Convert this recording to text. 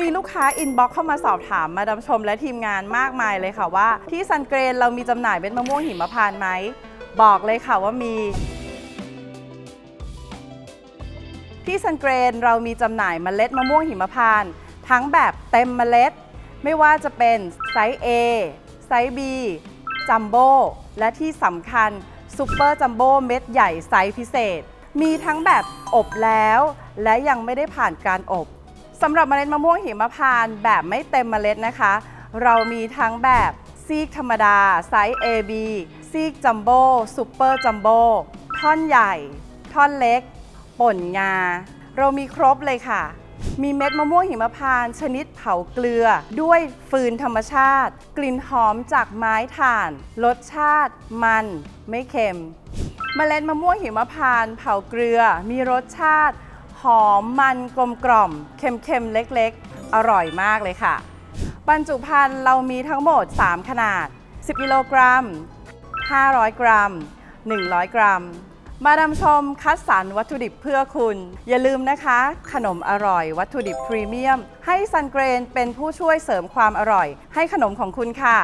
มีลูกค้าอินบ็อกเข้ามาสอบถามมาดามชมและทีมงานมากมายเลยค่ะว่า ที่ซันเกรนเรามีจำหน่ายเม็ดมะม่วงหิมพานต์ไหม บอกเลยค่ะว่ามี ที่ซันเกรนเรามีจำหน่ายเมล็ดมะม่วงหิมพานต์ทั้งแบบเต็มเมล็ด ไม่ว่าจะเป็นไซส์ A ไซส์ B จัมโบ้และที่สำคัญซูเปอร์จัมโบ้เม็ดใหญ่ไซส์พิเศษ มีทั้งแบบอบแล้ว และยังไม่ได้ผ่านการอบ สำหรับเมล็ดมะม่วงหิมพานต์แบบไม่เต็มเมล็ดนะคะ เรามีทั้งแบบซีกธรรมดาไซส์ AB ซีกจัมโบ้ซูเปอร์จัมโบ้ท่อนใหญ่ ท่อนเล็ก ป่นงา เรามีครบเลยค่ะ มีเม็ดมะม่วงหิมพานต์ชนิดเผาเกลือ ด้วยฟืนธรรมชาติ กลิ่นหอมจากไม้ถ่าน รสชาติ มัน ไม่เค็ม เมล็ดมะม่วงหิมพานต์เผาเกลือ มีรสชาติ หอมมันกลมกล่อมเค็มๆ เล็กๆ อร่อยมากเลยค่ะ บรรจุภัณฑ์เรามีทั้งหมด 3 ขนาด 10 กิโลกรัม 500 กรัม 100 กรัม มาดามชมคัดสรรวัตถุดิบเพื่อคุณ อย่าลืมนะคะ ขนมอร่อยวัตถุดิบพรีเมียม ให้ซันเกรนเป็นผู้ช่วยเสริมความอร่อย ให้ขนมของคุณค่ะ